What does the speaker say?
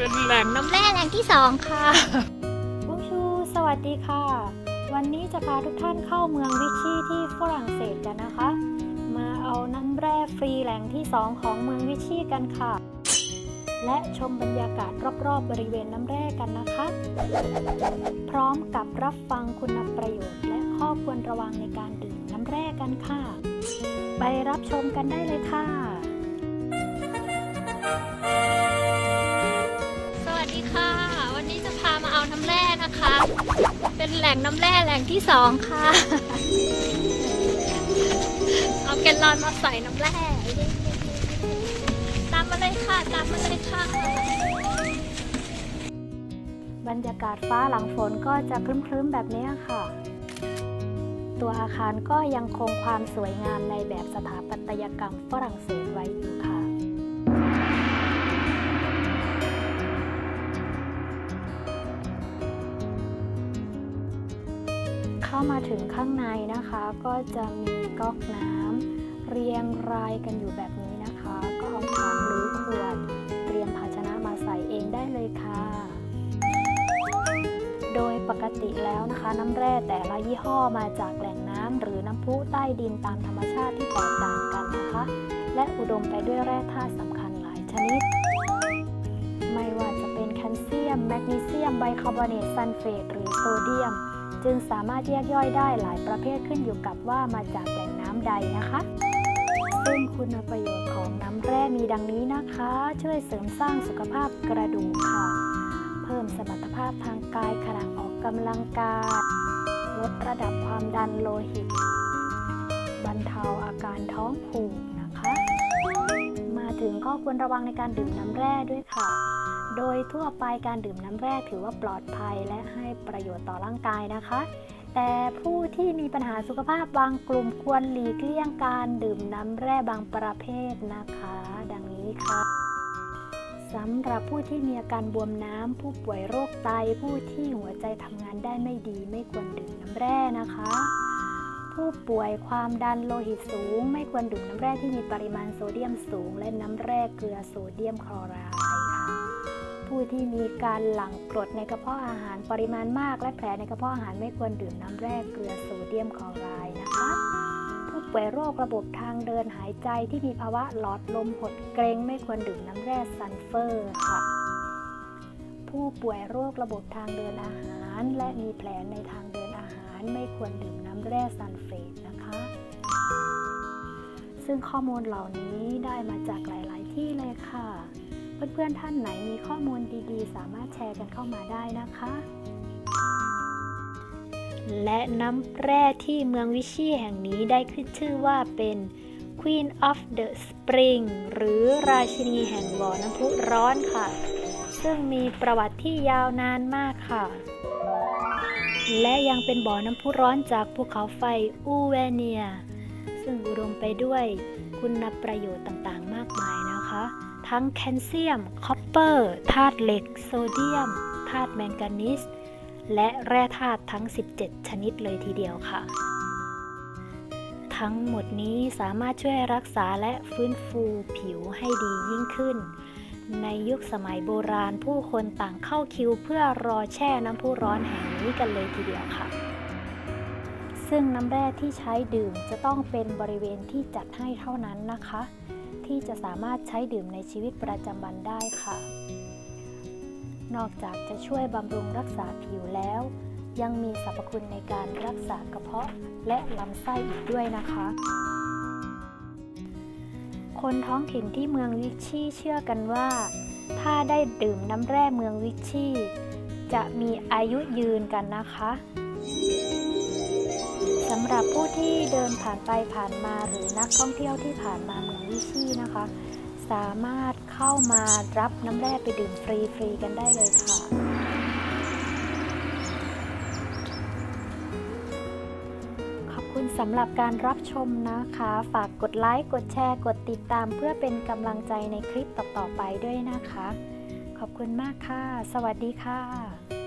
เป็นแหล่งน้ำแร่แหล่งที่สองค่ะบุงชูสวัสดีค่ะ วันนี้จะพาทุกท่านเข้าเมืองวิชีที่ฝรั่งเศสกันนะคะ มาเอาน้ำแร่ฟรีแหล่งที่2ของเมืองวิชีกันค่ะ และชมบรรยากาศรอบๆบริเวณน้ำแร่กันนะคะ พร้อมกับรับฟังคุณประโยชน์ และข้อควรระวังในการดื่มน้ำแร่กันค่ะ ไปรับชมกันได้เลยค่ะ เป็นแหล่งน้ำแร่แหล่งที่สองค่ะ เอาแกลลอนมาใส่น้ำแร่ ตามมาเลยค่ะ ตามมาเลยค่ะ บรรยากาศฟ้าหลังฝนก็จะครึ้มๆแบบนี้ค่ะ ตัวอาคารก็ยังคงความสวยงามในแบบสถาปัตยกรรมฝรั่งเศสไว้อยู่ค่ะ เข้ามาถึงข้างในนะคะ ก็จะมีก๊อกน้ำเรียงรายกันอยู่แบบนี้นะคะ ก็เอาถังหรือขวด เตรียมภาชนะมาใส่เองได้เลยค่ะ โดยปกติแล้วนะคะ น้ำแร่แต่ละยี่ห้อมาจากแหล่งน้ำหรือน้ำพุใต้ดินตามธรรมชาติที่แตกต่างกันนะคะ และอุดมไปด้วยแร่ธาตุสำคัญหลายชนิด ไม่ว่าจะเป็นแคลเซียม แมกนีเซียม ไบคาร์บอเนตซัลเฟตหรือโซเดียม จึงสามารถแยกย่อยได้หลายประเภทขึ้นอยู่กับว่ามาจากแหล่งน้ำใดนะคะ ซึ่งคุณประโยชน์ของน้ำแร่มีดังนี้นะคะ ช่วยเสริมสร้างสุขภาพกระดูกค่ะ เพิ่มสมรรถภาพทางกายขณะออกกำลังกายลดระดับความดันโลหิต บรรเทาอาการท้องผูกนะคะ มาถึงข้อควรระวังในการดื่มน้ำแร่ด้วยค่ะ โดยทั่วไปการดื่มน้ำแร่ถือว่าปลอดภัยและให้ประโยชน์ต่อร่างกายนะคะ แต่ผู้ที่มีปัญหาสุขภาพบางกลุ่มควรหลีกเลี่ยงการดื่มน้ำแร่บางประเภทนะคะ ดังนี้ค่ะสำหรับผู้ที่มีอาการบวมน้ำ ผู้ป่วยโรคไต ผู้ที่หัวใจทำงานได้ไม่ดี ไม่ควรดื่มน้ำแร่นะคะ ผู้ป่วยความดันโลหิตสูง ไม่ควรดื่มน้ำแร่ที่มีปริมาณโซเดียมสูง และน้ำแร่เกลือโซเดียมคลอไรด์ ที่มีการหลั่งกรดในกระเพาะอาหารปริมาณมาก และแผลในกระเพาะอาหารไม่ควรดื่มน้ำแร่เกลือโซเดียมคลอไรด์นะคะผู้ป่วยโรคระบบทางเดินหายใจที่มีภาวะหลอดลมหดเกรงไม่ควรดื่มน้ำแร่ซัลเฟอร์ค่ะผู้ป่วยโรคระบบทางเดินอาหาร และมีแผลในทางเดินอาหารไม่ควรดื่มน้ำแร่ซัลเฟตนะคะ ซึ่งข้อมูลเหล่านี้ได้มาจากหลาย ๆ ที่เลย เพื่อนๆท่านไหนมีข้อมูลดีๆ สามารถแชร์กันเข้ามาได้นะคะ และน้ำแร่ที่เมืองวิชีแห่งนี้ได้ขึ้นชื่อว่าเป็น Queen of the Spring หรือราชินีแห่งบ่อน้ำพุร้อนค่ะ ซึ่งมีประวัติที่ยาวนานมากค่ะ และยังเป็นบ่อน้ำพุร้อนจากภูเขาไฟอูเวเนีย ซึ่งอุดมไปด้วย คุณประโยชน์ต่างๆ มากมายนะคะ ทั้งแคลเซียม คอปเปอร์ธาตุเหล็ก โซเดียมธาตุแมงกานีสและแร่ธาตุทั้ง 17 ชนิดเลยทีเดียวค่ะ ทั้งหมดนี้สามารถช่วยรักษาและฟื้นฟูผิวให้ดียิ่งขึ้น ในยุคสมัยโบราณผู้คนต่างเข้าคิวเพื่อรอแช่น้ำพุร้อนแห่งนี้กันเลยทีเดียวค่ะ ซึ่งน้ำแร่ที่ใช้ดื่มจะต้องเป็นบริเวณที่จัดให้เท่านั้นนะคะ ที่จะสามารถใช้ดื่มในชีวิตประจำวันได้ค่ะ นอกจากจะช่วยบำรุงรักษาผิวแล้ว ยังมีสรรพคุณในการรักษากระเพาะและลำไส้อีกด้วยนะคะ คนท้องถิ่นที่เมืองวิชชี่เชื่อกันว่า ถ้าได้ดื่มน้ำแร่เมืองวิชชี่จะมีอายุยืนกันนะคะำหรับผู้ที่เดินผ่านไปผ่านมาหรือนักท่องเที่ยวที่ผ่านมาเมืองวิชชี่นะคะ สามารถเข้ามารับน้ำแร่ไปดื่มฟรีๆกันได้เลยค่ะขอบคุณสำหรับการรับชมนะคะ ฝากกดไลค์ กดแชร์ กดติดตามเพื่อเป็นกำลังใจในคลิปต่อๆไปด้วยนะคะ ขอบคุณมากค่ะ สวัสดีค่ะ